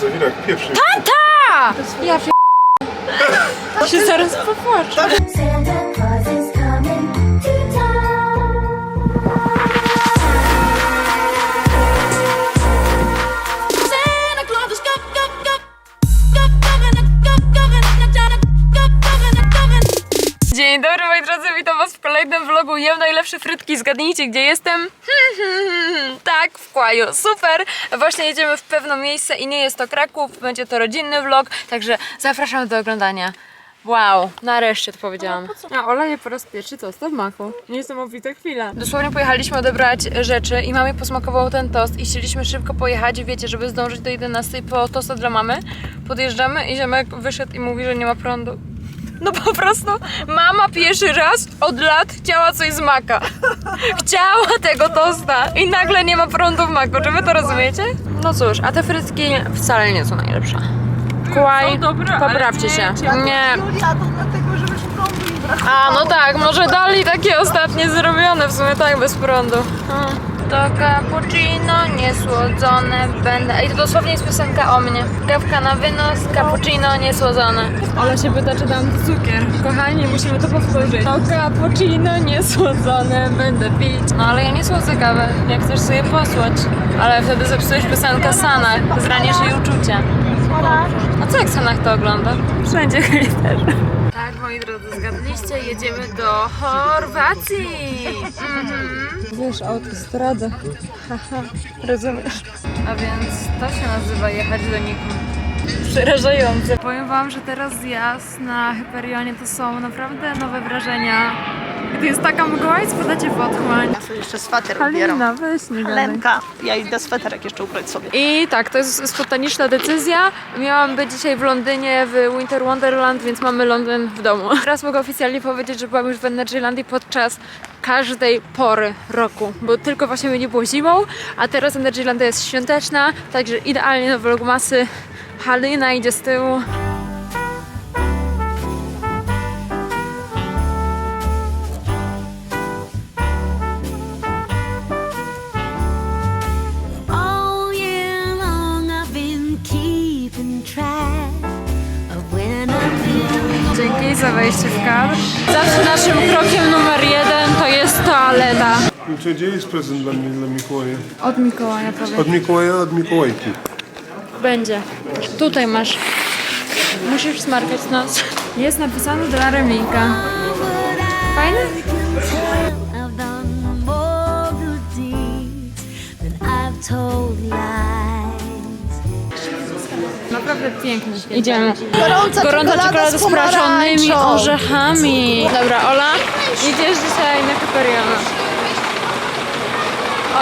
Zawierak pierwszy. Ta! Ja się zaraz popłaczę. Santa Claus najlepsze frytki, zgadnijcie gdzie jestem? tak, w Kłaju, super! Właśnie jedziemy w pewne miejsce i nie jest to Kraków, będzie to rodzinny vlog, także zapraszam do oglądania. Wow, nareszcie to powiedziałam. A Ola je po raz pierwszy tosta w maku. Niesamowita chwila. Dosłownie pojechaliśmy odebrać rzeczy i mamie posmakował ten tost i chcieliśmy szybko pojechać, wiecie, żeby zdążyć do 11 po tosta dla mamy. Podjeżdżamy i ziemek wyszedł i mówi, że nie ma prądu. No po prostu mama pierwszy raz od lat chciała coś z maka. Chciała tego tosta i nagle nie ma prądu w maku. Czy wy to rozumiecie? No cóż, a te frytki wcale nie są najlepsze. Kłaj, poprawcie się. Nie. Julia, to dlatego, że już prądu nie. A, no tak, może dali takie ostatnie zrobione, w sumie tak, bez prądu. Hmm. To cappuccino niesłodzone będę. I to dosłownie jest piosenka o mnie. Kawka na wynos, cappuccino niesłodzone. Ola się pyta, czy dam cukier. Kochani, musimy to powtórzyć. To cappuccino niesłodzone będę pić. No ale ja nie słodzę kawę, jak chcesz sobie posłać. Ale wtedy zepsujesz piosenkę Sanach, zraniesz jej uczucia. A co jak Sanach to ogląda? Wszędzie hejter. Tak, moi drodzy, zgadliście, jedziemy do Chorwacji. Mhm. Wiesz, autostrada. Haha, rozumiesz. A więc to się nazywa jechać do nikąd. Przerażające. Powiem wam, że teraz zjazd na Hyperionie to są naprawdę nowe wrażenia. Jest taka mgła i spadacie w otchłań. Ja sobie jeszcze sweter. Halina, weź nie gadaj. Lenka, ja idę sweterek jeszcze ubrać sobie. I tak, to jest spontaniczna decyzja. Miałam być dzisiaj w Londynie, w Winter Wonderland, więc mamy Londyn w domu. Teraz mogę oficjalnie powiedzieć, że byłam już w Energylandii podczas każdej pory roku, bo tylko właśnie mnie nie było zimą, a teraz Energylandia jest świąteczna, także idealnie na vlogmasy. Halina idzie z tyłu. Wejście w kadr. Zawsze naszym krokiem numer jeden to jest toaleta. To gdzie jest prezent dla mnie, dla Mikołaja? Od Mikołaja powiem. Od Mikołaja, od Mikołajki. Będzie. Tutaj masz. Musisz smarkać nos. Jest napisane dla Remika. Fajny? Naprawdę piękny. Idziemy. Gorąca, Gorąca czekolada z prażonymi pomarańczą. orzechami. Dobra, Ola, idziesz dzisiaj na Hyperiona.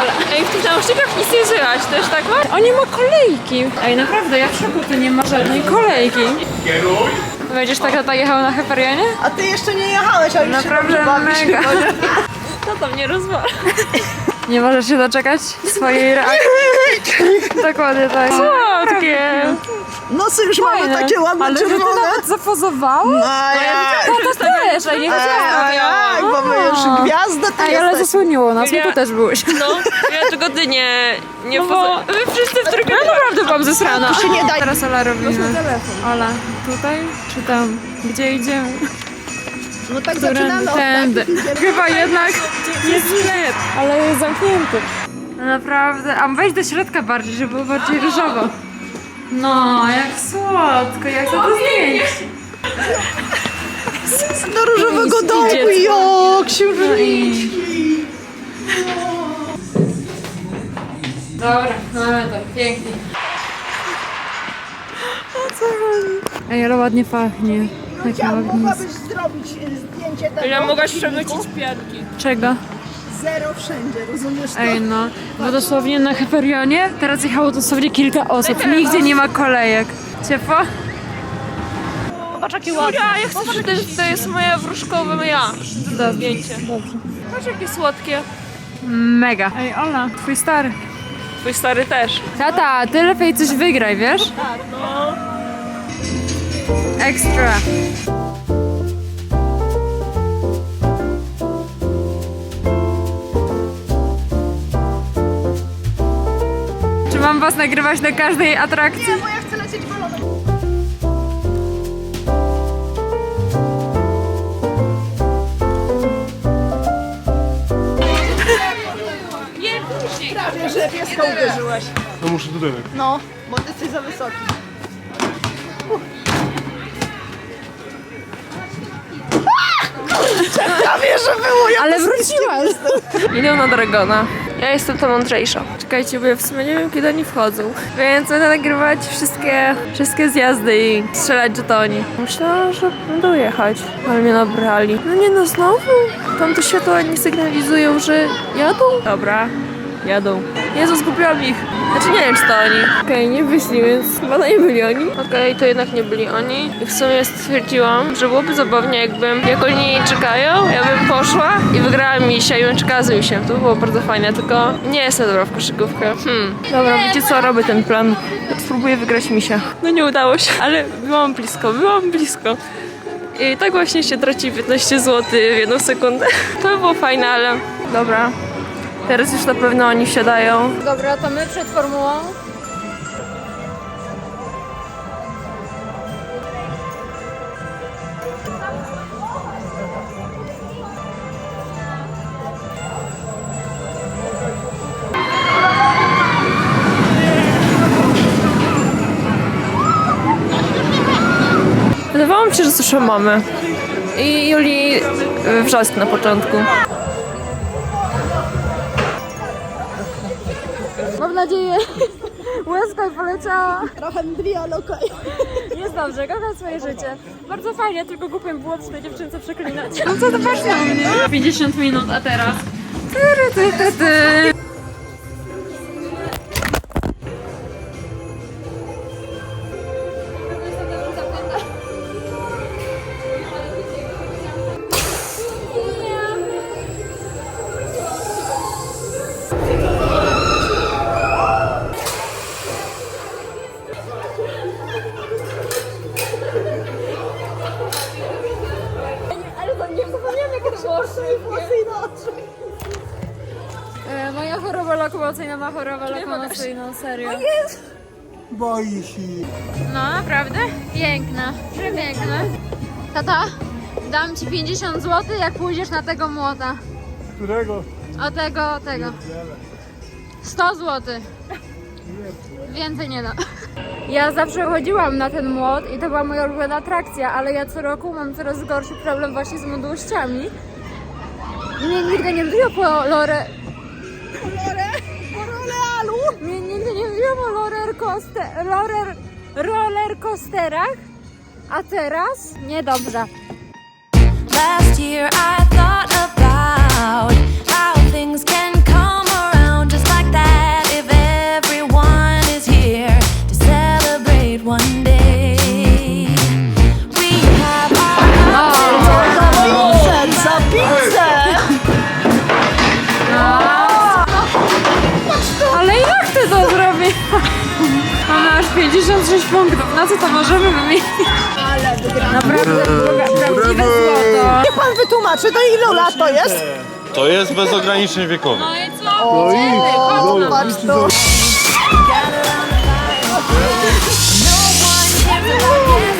Ola, ej, w tych nausznikach nic nie żyłaś, też tak ma? O, nie ma kolejki. Ej, naprawdę, ja w szoku, tu nie ma żadnej kolejki. Będziesz tak tata jechał na Hyperionie? A ty jeszcze nie jechałeś, a już Naprawdę się dobrze bawisz mega. chyba, nie? To tam nie rozwala. Nie możesz się doczekać swojej reakcji. Dokładnie tak. Słodkie. Nosy już mamy Fajne. takie ładne, Ale że ty czerwone. nawet zapozowała? A jak? Tata też, a nie A wiedziałam. jak? Bo my już gwiazdy to Ej, ale jesteśmy. zasłoniło nas, my tu też byłeś. No, ja tylko ty nie, nie No bo-. Wy wszyscy w trójkę... Ja naprawdę byłam zesrana. Tu się nie da. Teraz Ola robimy. Ola, tutaj czy tam? Gdzie idziemy? No tak zaczynamy od Tędy. takich idziemy. Chyba jednak jest sklep, ale jest zamknięty. No Naprawdę, a wejdź do środka bardziej, żeby było bardziej różowo. No, jak słodko, jak to to zdjęć. Do różowego I domu, dziecko. jo, księżniczki. Dobra, mamy to, pięknie. Ej, ale ładnie pachnie. Ja ognisko. mogłabyś zrobić e, zdjęcie tego Ja mogłaś filmiku? przemycić pianki. Czego? Zero wszędzie, rozumiesz to? Ej no, bo dosłownie na Hyperionie teraz jechało dosłownie kilka osób. Nigdzie nie ma kolejek. Ciepło? Patrz jaki ładny. Ja, ja chcę, że to jest, moje wróżkowe ja. Dobrze. Zdjęcie. Dobrze. Patrz jakie słodkie. Mega. Ej Ola, twój stary. Twój stary też. Tata, ty lepiej coś wygraj, wiesz? Tak, no. Ekstra. Czy mam was nagrywać na każdej atrakcji? Bo ja chcę lecieć balonem. Prawie, że pieska uderzyłaś. No muszę tutaj. No, bo ty jesteś za wysoki. Prawie, że było. Ja Ale wróciłaś! Idę na Dragona. Ja jestem ta mądrzejsza. Czekajcie, bo ja w sumie nie wiem, kiedy oni wchodzą. Więc będę nagrywać wszystkie, wszystkie zjazdy i strzelać żetoni. Myślałam, że będą jechać, ale mnie nabrali. No nie no, znowu? Tam te światła nie sygnalizują, że jadą? Dobra, jadą. Jezu, zgubiłam ich. Znaczy nie wiem, czy to oni. Okej, nie wyszli, więc chyba to nie byli oni. Okej, to jednak nie byli oni. I w sumie stwierdziłam, że byłoby zabawnie, jakbym, jak oni czekają, ja bym poszła i wygrała misia i bym czekała z misiem. To by było bardzo fajne, tylko nie jestem dobra w koszykówkę. Hmm. Dobra, wiecie co, robię ten plan. Spróbuję wygrać misia. No nie udało się, ale byłam blisko, byłam blisko. I tak właśnie się traci 15 zł w jedną sekundę. To by było fajne, ale dobra. Teraz już na pewno oni wsiadają. Dobra, to my przed formułą. Wydawało mi się, że słyszę mamę. I Julii y, wrzask na początku. Nadzieję. Łezka poleciała. Trochę mdli, ale okej. Jest dobrze, kocham swoje życie. Bardzo fajnie, tylko głupiem było przy tej dziewczynce przeklinać. No co to patrz na mnie? 50 minut, a teraz? Tyry, ty, ty, ty. Moja choroba lokomocyjna ma chorobę lokomocyjną, serio. Boi się. No, naprawdę? Piękna, przepiękna. Tata, dam ci 50 zł, jak pójdziesz na tego młota. Którego? O tego, o tego. 100 zł. Więcej nie da. Ja zawsze chodziłam na ten młot i to była moja ulubiona atrakcja, ale ja co roku mam coraz gorszy problem właśnie z mdłościami. Mnie nigdy nie mówiło po lore... Po rolealu. Mnie nigdy nie mówiło o roller coaster... roller... roller coasterach, a teraz niedobrze. Last year I thought about how things can co to możemy wymienić? Ale wygrałam. Naprawdę, prawdziwe złoto. Niech pan wytłumaczy, to ile lat to jest? To jest bez ograniczeń wiekowych. No i co? No i Patrz to. No one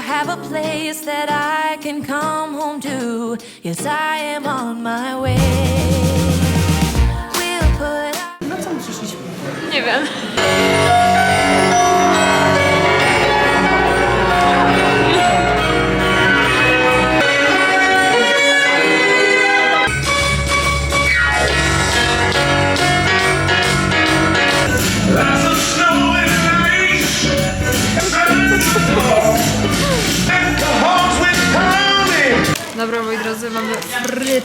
have a place that I can come home to. Yes, I am on my way. We'll put Nie wiem.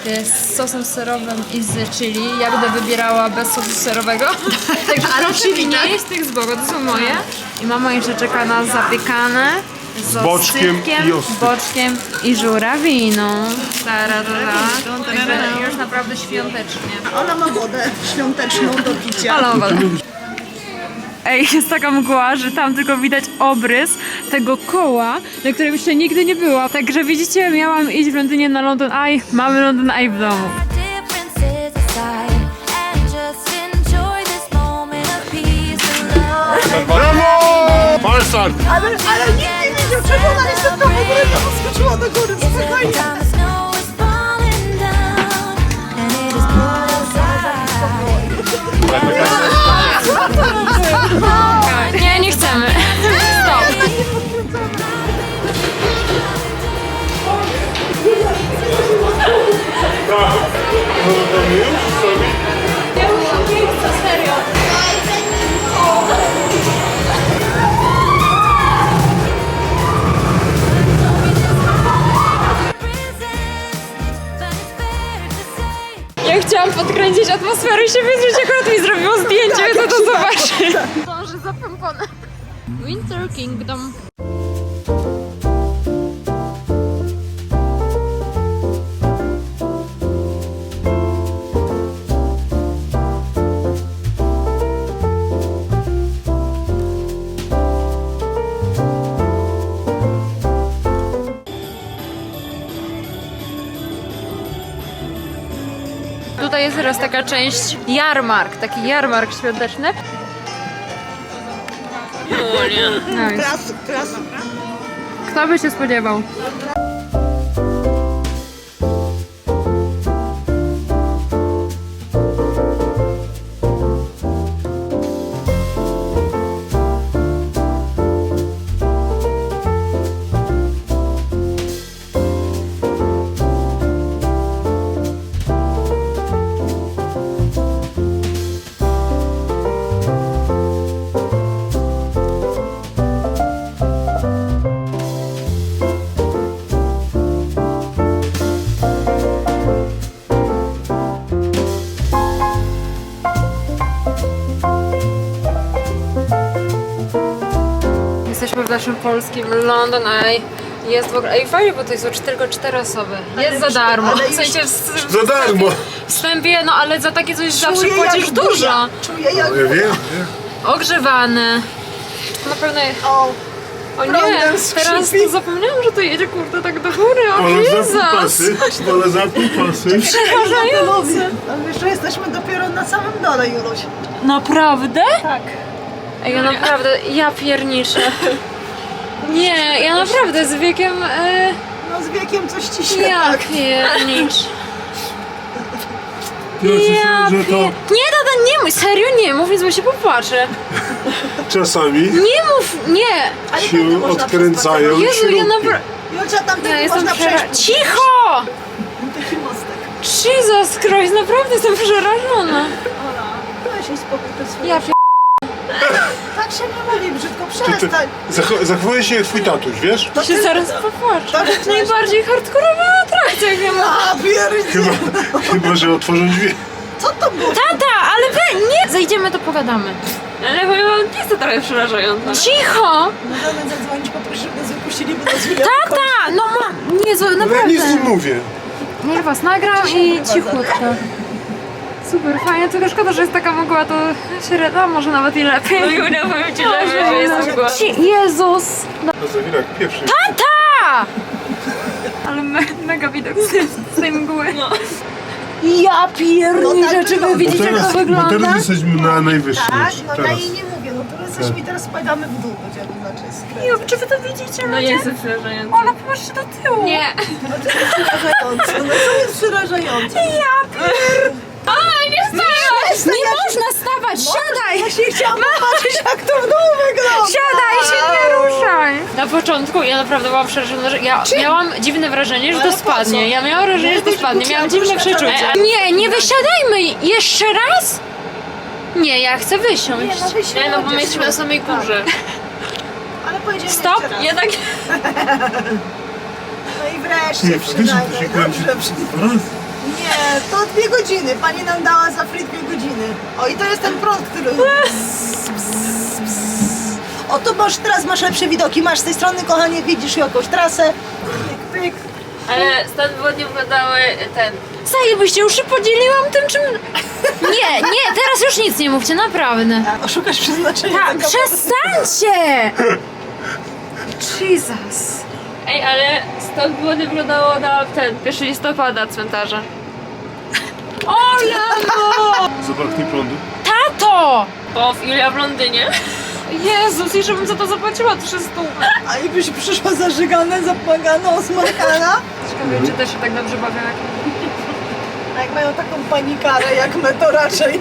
z sosem serowym i z chili. Ja będę wybierała bez sosu serowego. Także Ale chili nie jest tych z boku, to są moje. I mama jeszcze czeka na zapiekane z boczkiem osypkiem, i osyp. boczkiem i żurawiną. Także już naprawdę świątecznie. Ona ma wodę świąteczną do picia. Ale wodę. Ej, jest taka mgła, że tam tylko widać obrys tego koła, na którym jeszcze nigdy nie była. Także widzicie, miałam iść w Londynie na London Eye. Mamy London Eye w domu. Brawo! Falstart! Ale, ale nikt nie widział, czemu ona jest tam w ogóle skoczyła do góry. Spokojnie. Time the snow Nie, nie chcemy. Stop. Ja chciałam podkręcić atmosferę i się wyzwać, akurat mi zrobiło zdjęcie, to to zobaczy. Pomponem. Winter Kingdom. Tutaj jest teraz taka część jarmark, taki jarmark świąteczny. Klas, klas. Kto by się spodziewał? Naszym polskim London Eye. Jest w ogóle. Ej, fajnie, bo to jest tylko cztery osoby. Jest za darmo. ale W sensie w, w, Za darmo! wstępie, no ale za takie coś zawsze Czuję płacisz jak dużo. burza. Czuję jak Ja wiem, Ogrzewane. Na pewno. O, O nie, Prądem teraz skrzypi. to zapomniałam, że to jedzie kurde tak do góry. O Ale zapnij Jezus! pasy, ale zapnij pasy. Przerażające. Ale jeszcze jesteśmy dopiero na samym dole, Juluś. Naprawdę? Tak. Ej, ja naprawdę, ja pierniczę. Nie, ja naprawdę z wiekiem. E, No z wiekiem coś ci się ja tak. pierniczę. Ja Ja że to pier... Nie, tata, nie mów, serio nie mów, więc bo się popłaczę. czasami Nie mów, nie! Ale się tędy można odkręcają Jezu, ja śrubki. naprawdę... Julcia, tam Ja jestem można przera... przejść. Cicho! Taki mostek. Jesus Christ, naprawdę jestem przerażona. Ola, weź mi spokój to swoje. Ja pier... Się nie mówi, brzydko przestań. zach- zachowuje się jak twój tatuś, wiesz? To się zaraz popłaczę. To najbardziej hardkorowa atrakcja, mam. A, pierdzie. Chyba, chyba że otworzą drzwi. Co to było? Tata, ale we... nie! Zejdziemy, to pogadamy. Ale wam, jest to trochę przerażające. Cicho! Możemy zadzwonić, poprosimy nas wypuścili, bo nas Tata! No mam... Nie, zo- Ale ja nic nie naprawdę. mówię. Niech was nagram i cichutko. Super, fajnie, tylko szkoda, że jest taka mgła, to średnia, może nawet i lepiej. No Julia, powiem ci, że, że jest mgła. Ci- Jezus! A zawira jak pierwszy. Tata! Ale me, mega widok z, z tej mgły. Ja pierniczę, No tak czy wy wygląda. widzicie jak to bo wygląda? teraz jesteśmy na najwyższym. Tak, no ja teraz. jej nie mówię, no teraz jesteśmy i teraz spadamy w dół, będziemy znaczy skręcać. Czy wy to widzicie? No jest to przerażające. Ona popatrzcie do tyłu. Nie. No to jest przerażające, no to jest przerażające. Ja pier... A, nie można stawać, siadaj! Ja się chciałam popatrzeć, jak to w dół wygląda. Siadaj się, nie ruszaj! Na początku ja naprawdę byłam przerażona, że ja miałam dziwne wrażenie, że to Ale po spadnie. Ja miałam wrażenie, że to spadnie. Miałam dziwne przeczucie. Nie, nie wysiadajmy! Jeszcze raz? Nie, ja chcę wysiąść. Nie, no wysiądziesz. Nie no, bo my jesteśmy na samej górze. Ale pojedziemy Stop! jeszcze raz. Jednak No i wreszcie Nie, się przynajmniej. kręci. Dobrze, Raz. Nie, to dwie godziny. Pani nam dała za free dwie godziny. O, i to jest ten prąd, który... O, tu masz, teraz masz lepsze widoki. Masz z tej strony, kochanie, widzisz jakąś trasę. Pyk, pyk. Ale stan wodnie wyglądały ten... Zajebiście, uszy podzieliłam tym czym... Nie, nie, teraz już nic nie mówcie, naprawdę. Oszukasz przeznaczenia. Tak, tego- przestańcie! Jesus. Ej, ale stąd wody wyglądało na ten, 1 listopada cmentarza. O, lamo! Zabraknie prądu. Tato! Bo w ile w Londynie? Jezus, jeszcze bym za to zapłaciła 300. A jakbyś przyszła zażygane, zapłagana, osmarkana, Ciekawe, czy też się tak dobrze bawią jak jak mają taką panikarę jak my, to raczej,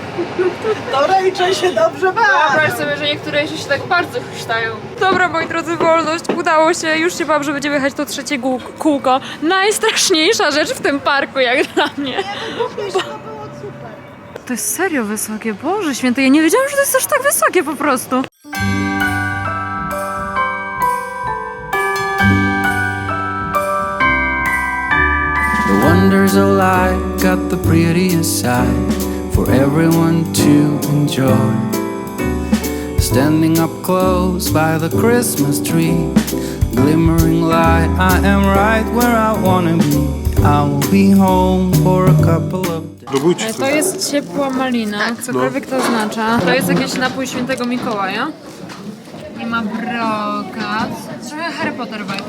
to raczej się dobrze. Wyobraź sobie, że niektóre jeszcze się tak bardzo chrztają. Dobra, moi drodzy, wolność, udało się. Już się bałam, że będziemy jechać to trzecie gół- kółko. Najstraszniejsza rzecz w tym parku, jak dla mnie. To było super. To jest serio wysokie, Boże święty, ja nie wiedziałam, że to jest aż tak wysokie po prostu. The wonders of life prettiest side for everyone to enjoy. Standing up close by the Christmas tree, glimmering light, I am right where I wanna be. I will be home for a couple of days. To jest ciepła malina, cokolwiek to oznacza. To jest jakiś napój świętego Mikołaja. Nie ma brokat. Trochę Harry Potter vibe.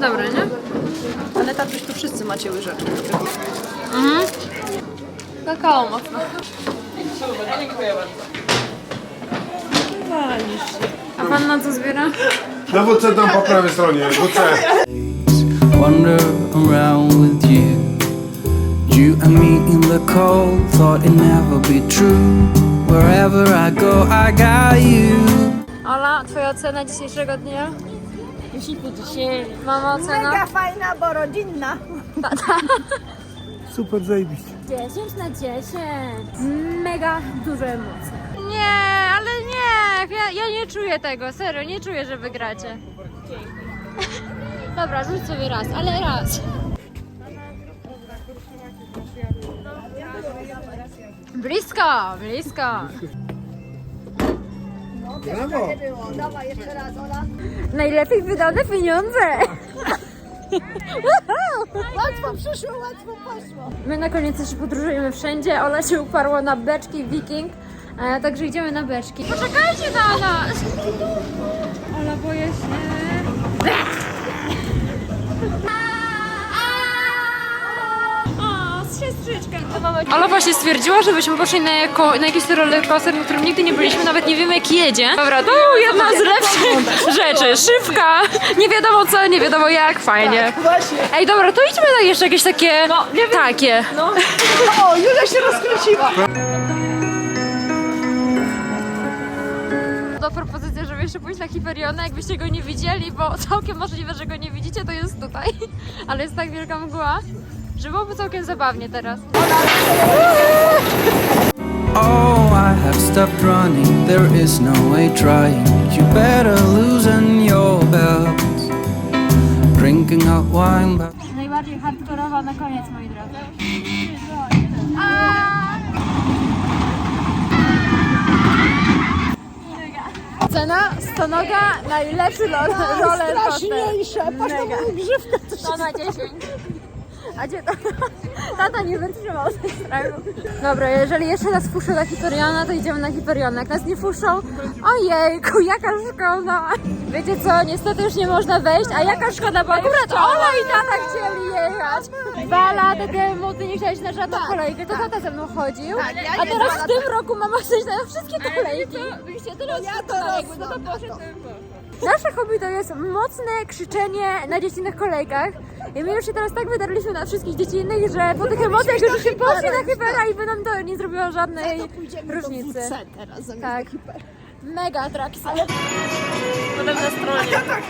Dobre, nie? Ale tatuś, tu wszyscy macie łyżeczki. Kakao mocno. A pan na co zbiera? Na WC tam po prawej stronie, WC. Wander around with you. You and me in the cold, thought it never be true. Wherever I go, I got you. Ola, twoja ocena dzisiejszego dnia? 10 po 10. Mama ocena? Mega fajna, bo rodzinna. Super zajebiście. 10 na 10. Mega duże emocje. Nie, ale nie, ja, ja nie czuję tego, serio, nie czuję, że wygracie. Dobra, rzuć sobie raz, ale raz. Blisko, blisko. Brawo. Najlepiej wydane pieniądze. Łatwo przyszło, łatwo poszło. My na koniec jeszcze podróżujemy wszędzie. Ola się uparła na beczki Viking, e, także idziemy na beczki. Poczekajcie na nas! Ola boję się. Ola właśnie stwierdziła, żebyśmy poszli na, jako, na jakiś roller coaster, na którym nigdy nie byliśmy, nawet nie wiemy jak jedzie. Dobra, to jedna z lepszych rzeczy. Szybka, nie wiadomo co, nie wiadomo jak, fajnie. Właśnie. Ej, dobra, to idźmy na jeszcze jakieś takie, no, nie wiem. takie. No. O, Julia się rozkręciła. Do propozycji, żeby jeszcze pójść na Hiperionę, jakbyście go nie widzieli, bo całkiem możliwe, że go nie widzicie, to jest tutaj. Ale jest tak wielka mgła, że byłoby całkiem zabawnie teraz. Oh, I have stopped running, there is no way trying. You better loosen your belts. Drinking hot wine, but Najbardziej hardkorowa na koniec, moi drodzy. Cena stonoga, najlepszy roller coaster. Straszniejsze. Patrz na moją grzywkę. To się... To na 10. A gdzie tata? Tata nie wytrzymał tej strachu. Dobra, jeżeli jeszcze nas puszczą na Hiperiona, to idziemy na Hiperiona. Jak nas nie puszczą, ojejku, jaka szkoda. Wiecie co, niestety już nie można wejść, a jaka szkoda, bo akurat Ola i tata chcieli jechać. Dwa lata temu ty nie chciałeś na żadną kolejkę, to tata ze mną chodził. Tak, ja A teraz w tym roku mama chce na wszystkie kolejki. Tyle Ja to rosnę. Nasze hobby to jest mocne krzyczenie na dziecinnych kolejkach. I my już się teraz tak wydarliśmy na wszystkich dziecinnych, że po tych emocjach już się poszli na hypera i by nam to nie zrobiło żadnej różnicy. teraz zamiast Tak. Mega atrakcja. Potem na stronie.